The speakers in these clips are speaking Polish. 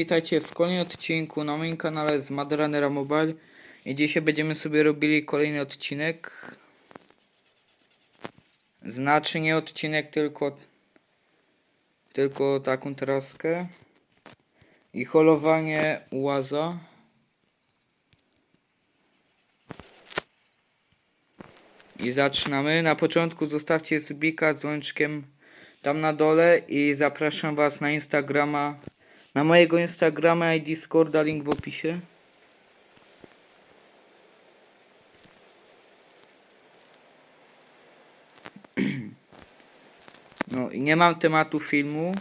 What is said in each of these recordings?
Witajcie w kolejnym odcinku na moim kanale z Madranera Mobile i dzisiaj będziemy sobie robili kolejny odcinek. Znaczy nie odcinek, tylko tylko taką traskę i holowanie łaza. I zaczynamy. Na początku zostawcie subika z dzwoneczkiem tam na dole i zapraszam was na Instagrama na mojego Instagrama i Discorda, link w opisie. No i nie mam tematu filmu.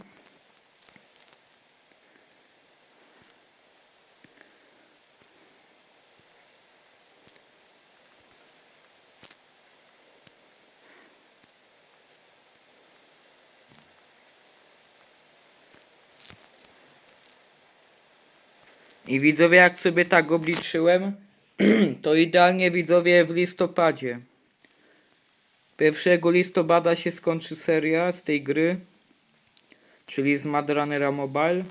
I widzowie, jak sobie tak obliczyłem, to idealnie widzowie w listopadzie. 1 listopada się skończy seria z tej gry, czyli z Madranera Mobile.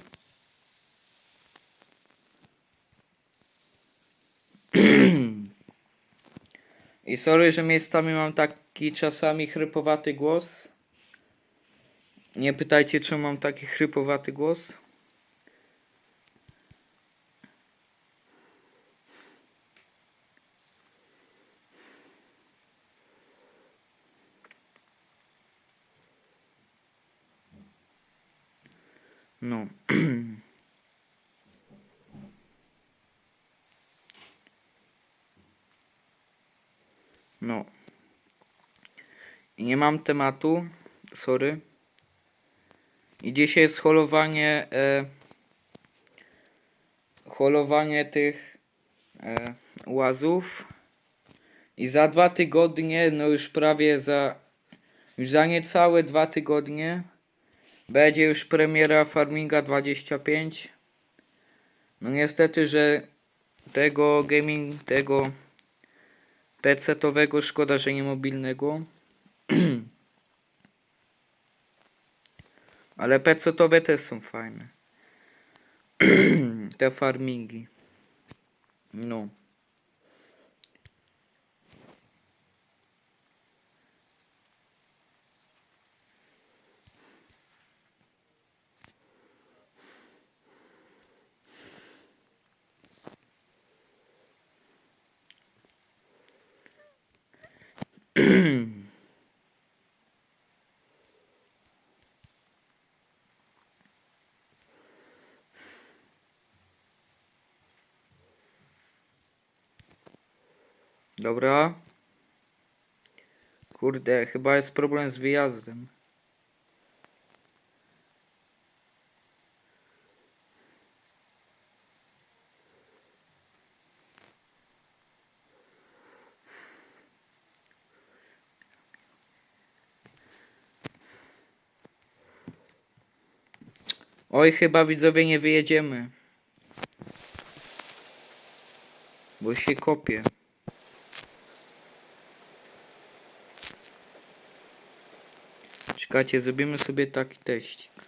I sorry, że miejscami mam taki czasami chrypowaty głos. Nie pytajcie, czemu mam taki chrypowaty głos. No. No. Nie mam tematu. Sorry. I dzisiaj jest holowanie. E, holowanie tych e, łazów. I za dwa tygodnie, no już prawie za. Już za niecałe dwa tygodnie. Będzie już premiera Farminga 25. No niestety, że tego gaming, tego PC-owego szkoda, że nie mobilnego. Ale PC-owe też są fajne. Te farmingi. No. Dobra. Kurde, chyba jest problem z wyjazdem. Oj, chyba widzowie nie wyjedziemy. Bo się kopie. Czekajcie, zrobimy sobie taki teścik.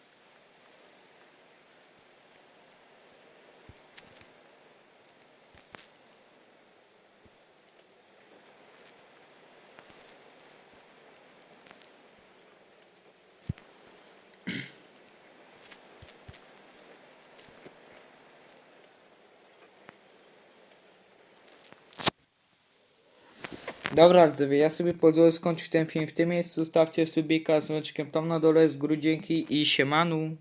Dobra, widzowie, ja sobie pozwolę skończyć ten film w tym miejscu. Zostawcie subika z tam na dole z góry dzięki i siemanu.